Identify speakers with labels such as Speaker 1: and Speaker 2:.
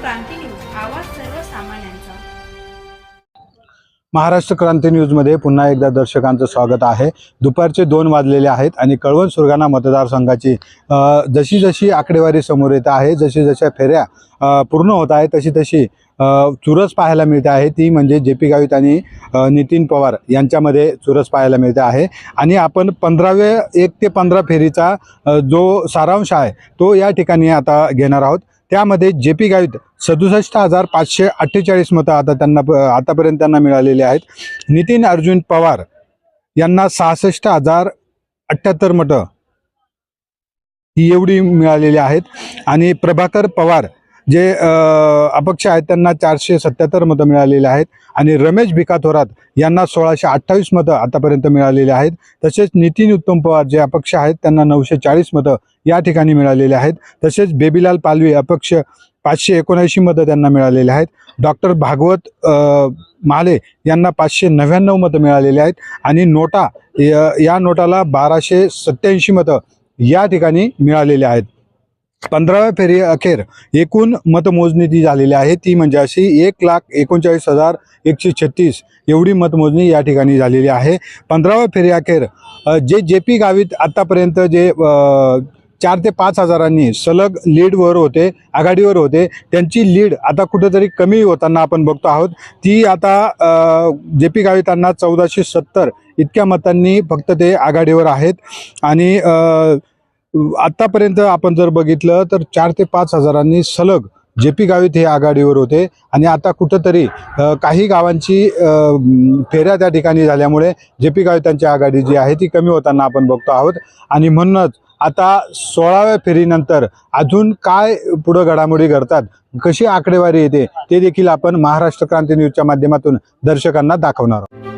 Speaker 1: क्रांती news आवाज सर्वसामान्यांचा.
Speaker 2: महाराष्ट्र क्रांती न्यूजमध्ये पुन्हा एकदा दर्शकांचं स्वागत आहे. दुपारचे दोन वाजलेले आहेत आणि कळवण सुरगाणा मतदारसंघाची जशी जशी आकडेवारी समोर येत आहे जशी जशा फेऱ्या पूर्ण होत आहे तशी तशी चुरस पाहायला मिळते आहे. ती म्हणजे जे पी गावित आणि नितीन पवार यांच्यामध्ये चुरस पाहायला मिळते आहे. आणि आपण पंधराव्या एक ते पंधरा फेरीचा जो सारांश आहे तो या ठिकाणी आता घेणार आहोत. त्यामध्ये जे पी गावित सदुसष्ट हजार पाचशे अठ्ठेचाळीस मतं आता त्यांना प- आतापर्यंत त्यांना मिळालेली आहेत. नितीन अर्जुन पवार यांना सहासष्ट हजार अठ्ठ्याहत्तर मतं ही एवढी मिळालेली आहेत. आणि प्रभाकर पवार जे अपक्ष आहेत त्यांना चारशे सत्याहत्तर मतं मिळालेली आहेत आणि रमेश भिका थोरात यांना सोळाशे अठ्ठावीस मतं आतापर्यंत मिळालेली आहेत. तसेच नितीन उत्तम पवार जे अपक्ष आहेत त्यांना नऊशे चाळीस मतं या ठिकाणी मिळालेली आहेत. तसेच बेबीलाल पालवी अपक्ष पाचशे एकोणऐंशी मतं त्यांना मिळालेली आहेत. डॉक्टर भागवत माले यांना पाचशे नव्याण्णव मतं मिळालेली आहेत आणि नोटा या या नोटाला बाराशे सत्याऐंशी मतं या ठिकाणी मिळालेली आहेत. पंधराव्या फेरी अखेर एकूण मतमोजणी जी झालेली आहे. ती म्हणजे अशी एक लाख एकोणचाळीस हजार एकशे छत्तीस एवढी मतमोजणी या ठिकाणी झालेली आहे. पंधराव्या फेरी अखेर जे जे पी गावीत आत्तापर्यंत जे चार ते पाच हजारांनी सलग लीडवर होते आघाडीवर होते त्यांची लीड आता कुठेतरी कमी होताना आपण बघतो आहोत. ती आता जे पी गावितांना चौदाशे सत्तर इतक्या मतांनी फक्त ते आघाडीवर आहेत. आणि आत्तापर्यंत आपण जर बघितलं तर चार ते पाच हजारांनी सलग जे पी गावित हे आघाडीवर होते. आणि आता कुठंतरी काही गावांची फेऱ्या त्या ठिकाणी झाल्यामुळे जे पी गावितांची आघाडी जी आहे ती कमी होताना आपण बघतो आहोत. आणि म्हणूनच आता सोळाव्या फेरीनंतर अजून काय पुढं घडामोडी घडतात कशी आकडेवारी येते ते देखील आपण महाराष्ट्र क्रांती न्यूजच्या माध्यमातून दर्शकांना दाखवणार आहोत.